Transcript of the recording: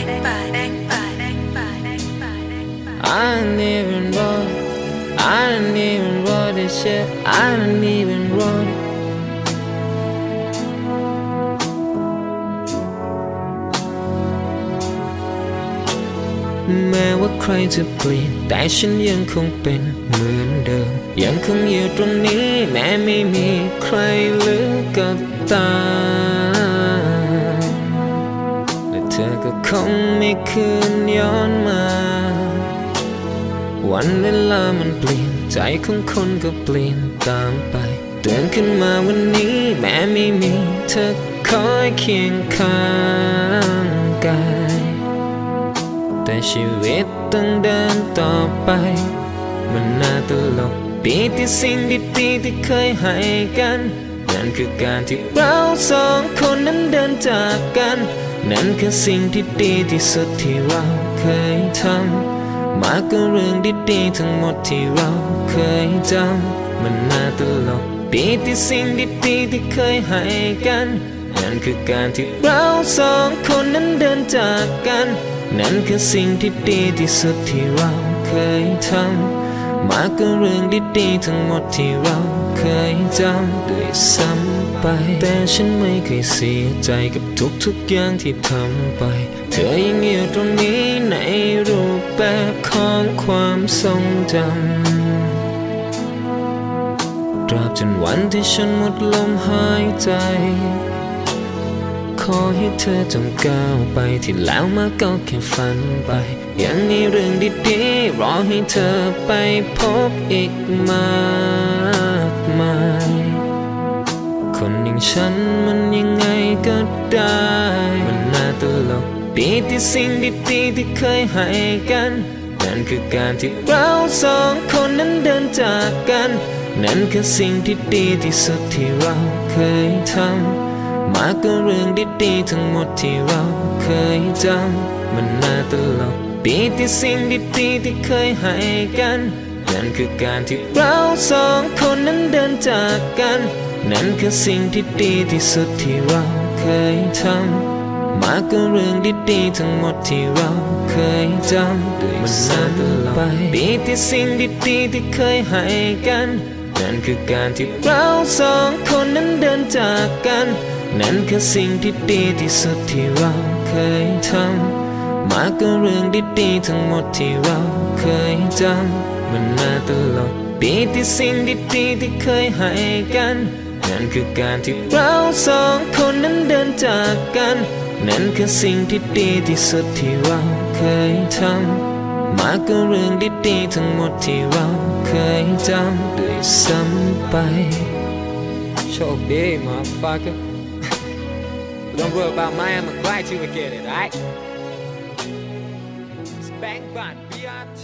I didn't even wrote I didn't even wrote this shit I didn't even wrote it แม้ว่าใครจะเปลี่ยนแต่ฉันยังคงเป็นเหมือนเดิม ยังคงอยู่ตรงนี้แม้ไม่มีใครเหลือกับตา เธอก็คงไม่คืนย้อนมา วันเวลามันเปลี่ยนใจของคนก็เปลี่ยนตามไปเตือนขึ้นมาวันนี้แม้ไม่มีเธอคอยเคียงข้างกาย แต่ชีวิตต้องเดินต่อไป มันน่าตลกดีที่สิ่งดีๆที่เคยให้กัน นั่นคือการที่เราสองคนนั้นเดินจากกัน นั่นคือสิ่งที่ดีที่สุดที่เราเคยทำมากกว่าเรื่องดีๆทั้งหมดที่เราเคยจำมันน่าตลกดีที่สิ่งดีๆที่เคยให้กันนั่นคือการที่เราสองคนนั้นเดินจากกัน นั่นคือสิ่งที่ดีที่สุดที่เราเคยทำมากกว่าเรื่องดีๆทั้งหมดที่เรา เคยจำด้วยซ้ำไป แต่ฉันไม่เคยเสียใจกับทุกๆอย่างที่ทำไป เธอยังอยู่ตรงนี้ในรูปแบบของความทรงจำตราบจนวันที่ฉันหมดลมหายใจ ขอให้เธอจงก้าวไปที่แล้วมาก็แค่ฝันไปยังมีเรื่องดีๆรอให้เธอไปพบอีกมา ฉันมันยังไงก็ได้ มันน่าตลกดีที่สิ่งดีๆที่เคยให้กัน นั่นคือการที่เราสองคนนั้นเดินจากกัน นั่นคือสิ่งที่ดีที่สุดที่เราเคยทำมากกว่าเรื่องดีๆทั้งหมดที่เราเคยจำมันน่าตลกดีที่สิ่งดีๆที่เคยให้กัน นั่นคือการที่เราสองคนนั้นเดินจากกัน นั่นคือสิ่งที่ดีที่สุดที่เราเคยทำมากกว่าเรื่องดีๆทั้งหมดที่เราเคยจำด้วยมันน่าตลกดีที่สิ่งดีๆที่เคยให้กัน นั่นคือการที่เราสองคนนั้นเดินจากกัน นั่นคือสิ่งที่ดีที่สุดที่เราเคยทำมากกว่าเรื่องดีๆทั้งหมดที่เราเคยจำมันน่าตลกดีที่สิ่งดีๆที่เคยให้กัน นั่นคือการที่เราสองคนนั้นเดินจากกัน นั่นคือสิ่งที่ดีที่สุดที่เราเคยทำมากกว่าเรื่องดีๆทั้งหมดที่เราเคยจำด้วยซ้ำไป โชคดี motherfucker Don't worry about mine, I'ma cry till we get it, right? Spank bad, biatch